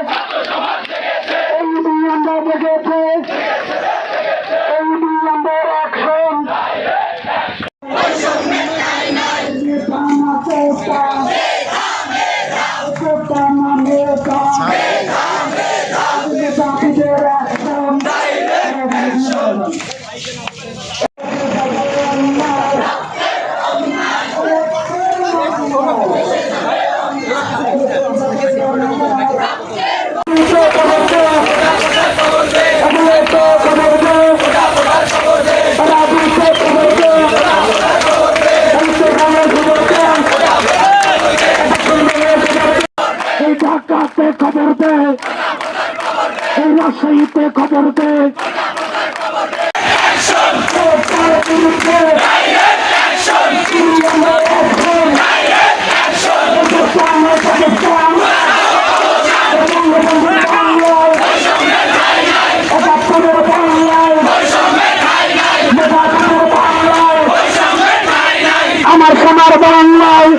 জেগেছে এই ইউনিয়নরা জেগেছে খবর দে। এই রাজশাহীতে খবর দে। আমার সোনার বাংলায়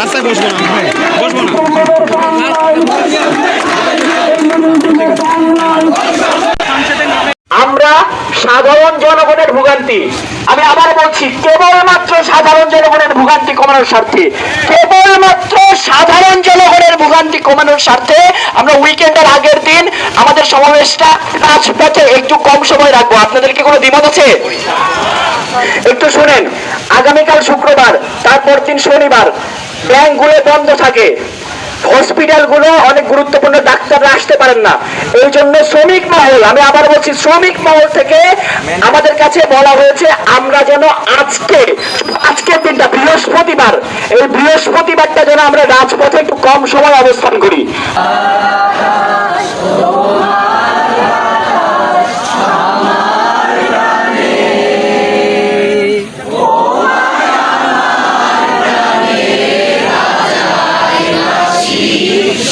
রাস্তায় বসবো না সাধারণ জনগণের ভোগান্তি। আমি আবার বলছি, কেবলমাত্র সাধারণ জনগণের ভোগান্তি কমানোর স্বার্থে, কেবলমাত্র সাধারণ জনগণের ভোগান্তি কমানোর স্বার্থে আমরা উইকেন্ডের আগের দিন আমাদের সমাবেশটা রাজপথে একটু কম সময় রাখব। আপনাদের কি কোনো দ্বিমত আছে? একটু শুনেন, আগামীকাল শুক্রবার, তারপর দিন শনিবার ব্যাংকগুলো বন্ধ থাকে। হসপিটালগুলো অনেক গুরুত্বপূর্ণ ডাক্তাররা আসতে পারেন না। এই জন্য শ্রমিক মহল, আমি আবার বলছি, শ্রমিক মহল থেকে আমাদের কাছে বলা হয়েছে, আমরা যেন আজকে, আজকের দিনটা, বৃহস্পতিবার, এই বৃহস্পতিবারটা যেন আমরা রাজপথে একটু কম সময় অবস্থান করি।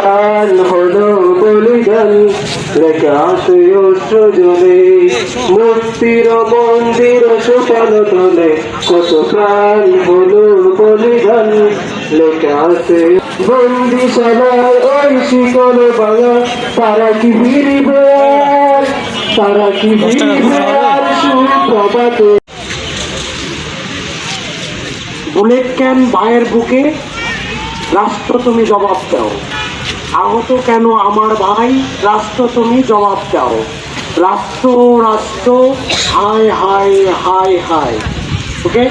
প্রাণ হলো বলিদান মন্দির শুকানো তলে, কত প্রাণ হলো বলিদান লেখা আছে। বন্দিশালার ওই শিকল বাঙা তারা কি ফিরিবে? তারা কি ফিরিবে বুলেট ভাইয়ের বুকে? রাষ্ট্র তুমি জবাব দাও। আহত কেন আমার ভাই? রাষ্ট্র তুমি জবাব দাও। রাষ্ট্র রাষ্ট্র, হায় হায় হায় হায়। ওকে